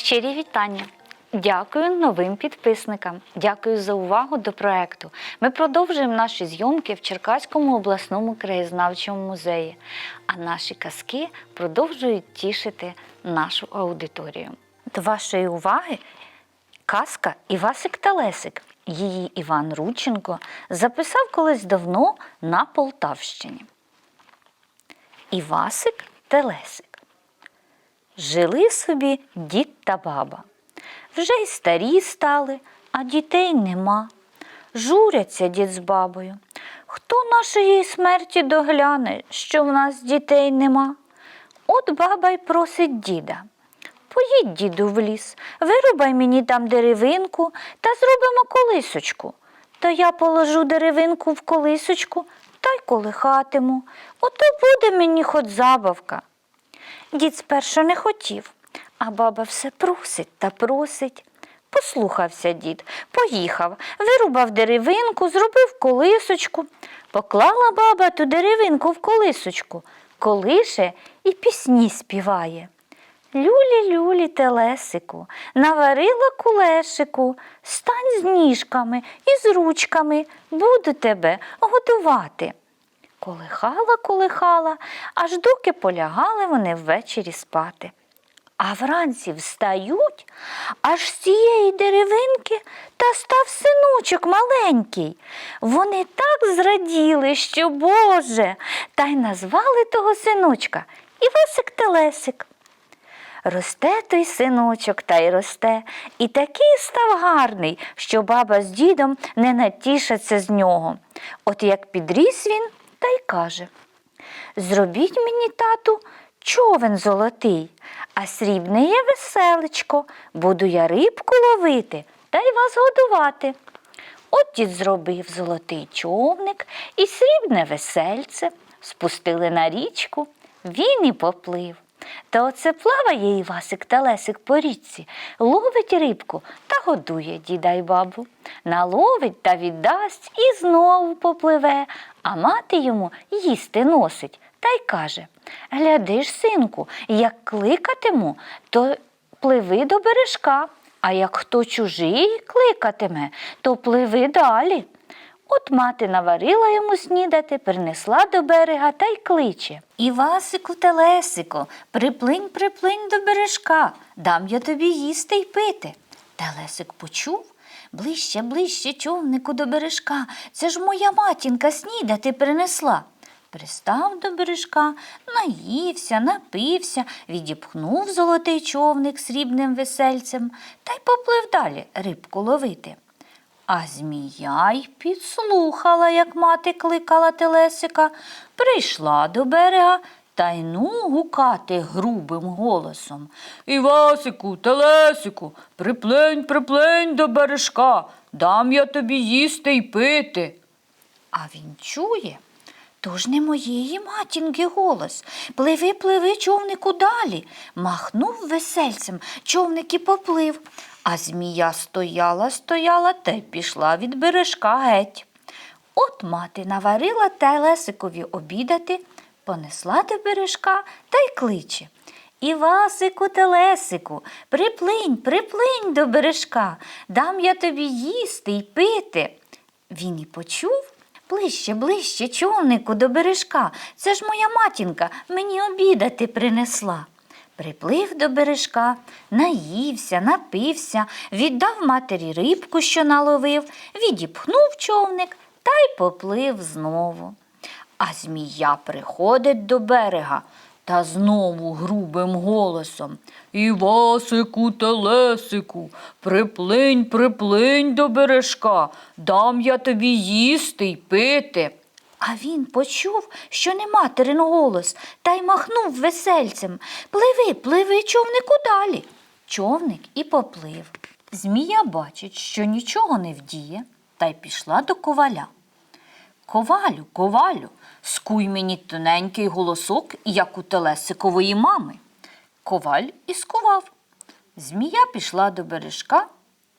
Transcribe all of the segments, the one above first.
Щирі вітання! Дякую новим підписникам. Дякую за увагу до проекту. Ми продовжуємо наші зйомки в Черкаському обласному краєзнавчому музеї, а наші казки продовжують тішити нашу аудиторію. До вашої уваги казка Івасик та Лесик. Її Іван Рудченко записав колись давно на Полтавщині. Івасик та Лесик. Жили собі дід та баба. Вже й старі стали, а дітей нема. Журяться дід з бабою. Хто нашої смерті догляне, що в нас дітей нема? От баба й просить діда. Поїдь, діду, в ліс, вирубай мені там деревинку та зробимо колисочку. То я положу деревинку в колисочку та й колихатиму. Ото буде мені хоч забавка. Дід спершу не хотів, а баба все просить та просить. Послухався дід, поїхав, вирубав деревинку, зробив колисочку. Поклала баба ту деревинку в колисочку, колише і пісні співає. Люлі, люлі, телесику, наварила кулешику, стань з ніжками і з ручками, буду тебе годувати. Колихала, колихала, аж доки полягали вони ввечері спати. А вранці встають, аж з цієї деревинки та став синочок маленький. Вони так зраділи, що Боже, та й назвали того синочка Івасик Телесик. Росте той синочок та й росте, і такий став гарний, що баба з дідом не натішаться з нього. От як підріс він, та й каже Зробіть мені, тату, човен золотий, а срібне є веселечко, буду я рибку ловити та й вас годувати. От дід зробив золотий човник і срібне весельце, спустили на річку, він і поплив. Та оце плаває Івасик та Лесик по річці, ловить рибку та годує діда й бабу. Наловить та віддасть і знову попливе, а мати йому їсти носить та й каже Гляди ж, синку, як кликатиму, то пливи до бережка, а як хто чужий кликатиме, то пливи далі. От мати наварила йому снідати, принесла до берега та й кличе. Івасику Телесику, приплинь, приплинь до бережка, дам я тобі їсти й пити. Телесик почув. Ближче, ближче, човнику до бережка. Це ж моя матінка снідати принесла. Пристав до бережка, наївся, напився, відіпхнув золотий човник срібним весельцем та й поплив далі рибку ловити. А змія й підслухала, як мати кликала телесика, прийшла до берега та й ну гукати грубим голосом. Івасику, телесику, приплень, приплень до бережка, дам я тобі їсти й пити. А він чує. То ж не моєї матінки голос. Пливи, пливи, човнику далі. Махнув весельцем, човник і поплив. А змія стояла, стояла та й пішла від бережка геть. От мати наварила телесикові обідати, понесла до бережка та й кличе. Івасику, телесику, приплинь, приплинь до бережка, дам я тобі їсти й пити. Він і почув. Ближче, ближче, човнику до бережка. Це ж моя матінка мені обідати принесла. Приплив до бережка, наївся, напився, віддав матері рибку, що наловив, відіпхнув човник та й поплив знову. А змія приходить до берега та знову грубим голосом. Івасику, телесику, приплинь, приплинь до бережка, дам я тобі їсти й пити. А він почув, що не материн голос, та й махнув весельцем. Пливи, пливи, човнику далі. Човник і поплив. Змія бачить, що нічого не вдіє, та й пішла до коваля. Ковалю, ковалю, скуй мені тоненький голосок, як у телесикової мами. Коваль і скував. Змія пішла до бережка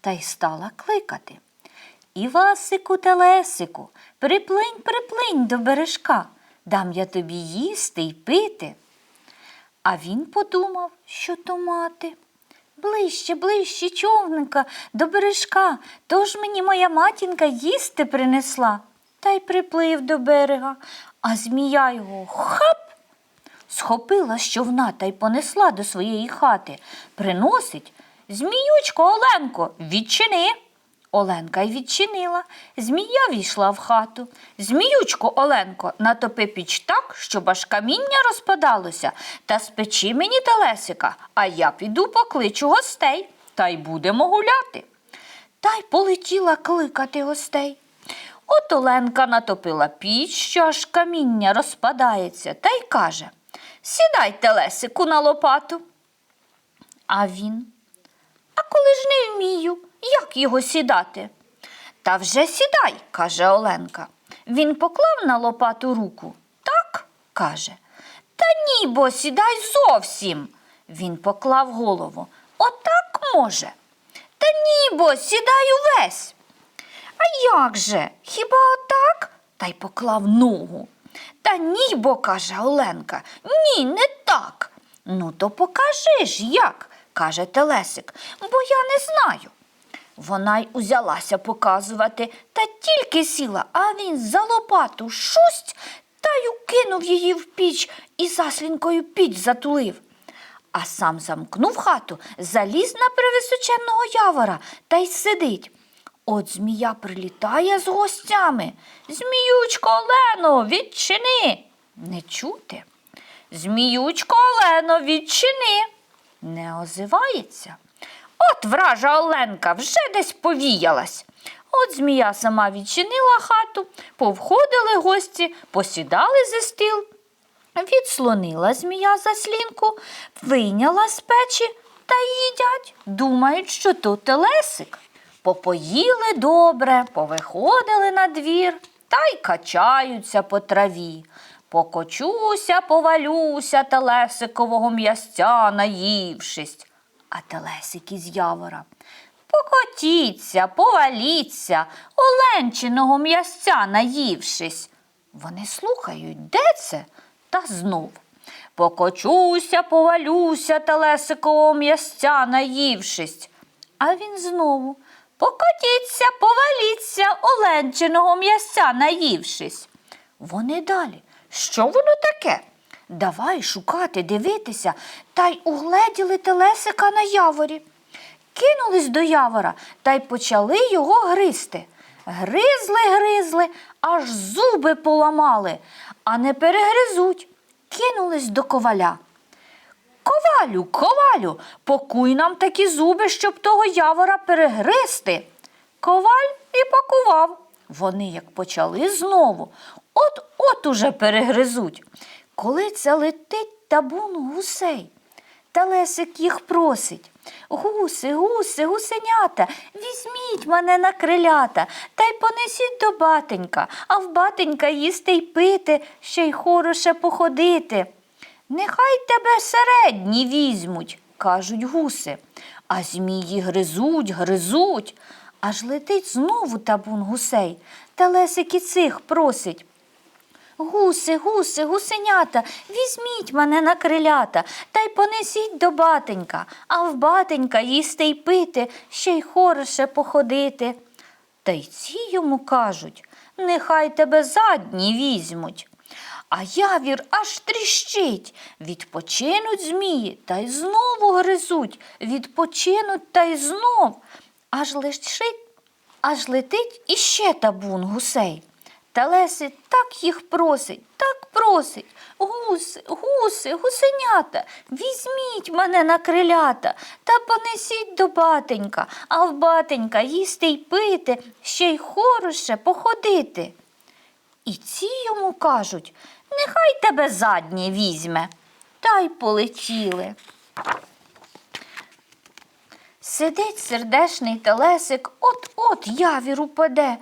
та й стала кликати. Івасику, телесику, приплинь, приплинь до бережка, дам я тобі їсти й пити. А він подумав, що то мати. Ближче, ближче, човника, до бережка, тож мені моя матінка їсти принесла. Та й приплив до берега, а змія його хап схопила з човна та й понесла до своєї хати. Приносить Зміючко, Оленко, відчини. Оленка й відчинила. Змія війшла в хату. Зміючко, Оленко, натопи піч так, щоб аж каміння розпадалося, та спечи мені телесика, а я піду покличу гостей, та й будемо гуляти. Та й полетіла кликати гостей. От Оленка натопила піч, що аж каміння розпадається, та й каже Сідай, телесику, на лопату. А він а коли ж не вмію, як його сідати? Та вже сідай, каже Оленка. Він поклав на лопату руку. Так, каже. Та ні, бо сідай зовсім. Він поклав голову. Отак може. Та ні, бо сідай увесь. А як же? Хіба отак? Та й поклав ногу. Та ні, бо, каже Оленка, ні, не так. Ну, то покажи ж як, каже Телесик, бо я не знаю. Вона й узялася показувати, та тільки сіла, а він за лопату шусть та й укинув її в піч і заслінкою піч затулив. А сам замкнув хату, заліз на привисоченного явора та й сидить. От змія прилітає з гостями. Зміючко Олено, відчини. Не чути. Зміючко Олено, відчини. Не озивається. От вража Оленка вже десь повіялась. От змія сама відчинила хату, повходили гості, посідали за стіл. Відслонила змія заслінку, вийняла з печі та їдять. Думають, що то телесик. Попоїли добре, повиходили на двір та й качаються по траві. Покочуся, повалюся телесикового м'ясця, наївшись. А телесик із явора. Покотіться, поваліться, оленчиного м'ясця наївшись. Вони слухають, де це? Та знов. Покочуся, повалюся, телесикового м'ясця наївшись. А він знову покотіться, поваліться, оленчиного м'ясця наївшись. Вони далі. Що воно таке? Давай шукати, дивитися, та й угледіли телесика на яворі. Кинулись до явора та й почали його гризти. Гризли, гризли, аж зуби поламали, а не перегризуть. Кинулись до коваля. Ковалю, ковалю, покуй нам такі зуби, щоб того явора перегризти. Коваль і пакував. Вони як почали знову, от от уже перегризуть. Коли це летить табун гусей, Телесик їх просить. Гуси, гуси, гусенята, візьміть мене на крилята та й понесіть до батенька, а в батенька їсти й пити, ще й хороше походити. Нехай тебе середні візьмуть, кажуть гуси, а змії гризуть, гризуть. Аж летить знову табун гусей. Телесик і цих просить. Гуси, гуси, гусенята, візьміть мене на крилята та й понесіть до батенька, а в батенька їсти й пити, ще й хороше походити. Та й ці йому кажуть, нехай тебе задні візьмуть. А явір аж тріщить. Відпочинуть змії та й знову гризуть, відпочинуть та й знов. Аж лишить, аж летить іще табун гусей. Телеси так їх просить, так просить. Гуси, гуси, гусенята, візьміть мене на крилята та понесіть до батенька, а в батенька їсти й пити, ще й хороше походити. І ці йому кажуть, нехай тебе заднє візьме. Та й полетіли. Сидить сердешний телесик, от-от явір упаде,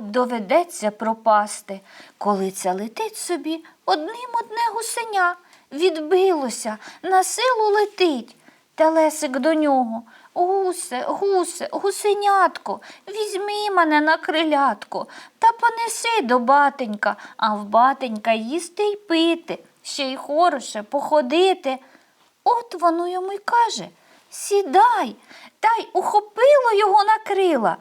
доведеться пропасти. Коли це летить собі, одним одне гусеня відбилося, на силу летить. Телесик до нього. Гусе, гусе, гусенятко, візьми мене на крилятко та понеси до батенька, а в батенька їсти й пити, ще й хороше походити. От воно йому й каже сідай, та й ухопило його на крила.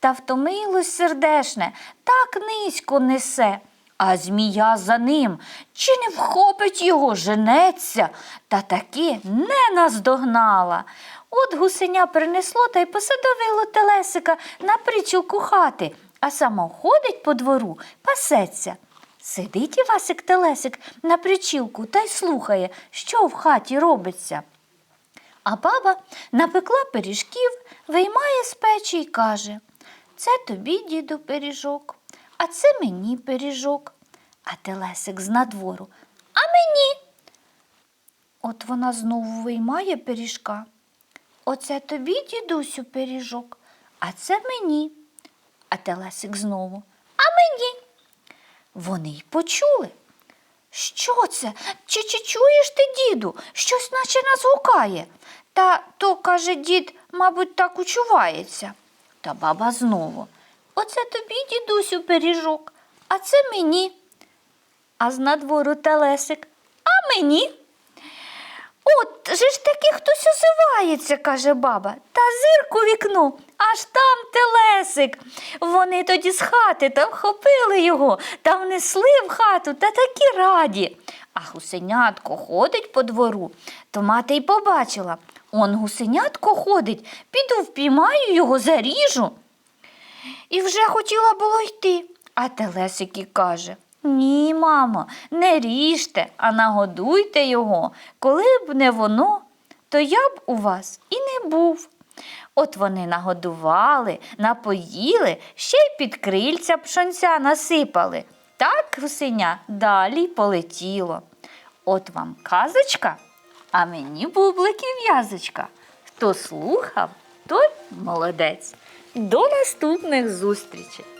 Та втомилось сердешне, так низько несе. А змія за ним, чи не вхопить його, женеться, та таки не наздогнала. От гусеня принесло та й посадовило телесика на причілку хати, а само ходить по двору, пасеться. Сидить Івасик Телесик на причілку та й слухає, що в хаті робиться. А баба напекла пиріжків, виймає з печі й каже Це тобі, діду, пиріжок, а це мені пиріжок. А телесик з надвору. А мені. От вона знову виймає пиріжка. Оце тобі, дідусю, пиріжок, а це мені. А телесик знову. А мені. Вони й почули. Що це? Чи, чи чуєш ти, діду? Щось наче нас гукає. Та то, каже дід, мабуть, так учувається. Та баба знову. Оце тобі, дідусю, пиріжок, а це мені. А з надвору телесик. А мені? От же ж таки хтось озивається, каже баба, та зирку вікно, аж там телесик. Вони тоді з хати та вхопили його та внесли в хату та такі раді. А гусенятко ходить по двору, то мати й побачила. Он гусенятко ходить, піду впіймаю його, заріжу. І вже хотіла було йти. А Телесик і каже: Ні, мамо, не ріжте, а нагодуйте його. Коли б не воно, то я б у вас і не був. От вони нагодували, напоїли, ще й під крильця пшонця насипали. Так гусеня далі полетіло. От вам казочка, а мені бублик і в'язочка. Хто слухав, той молодець. До наступних зустрічей!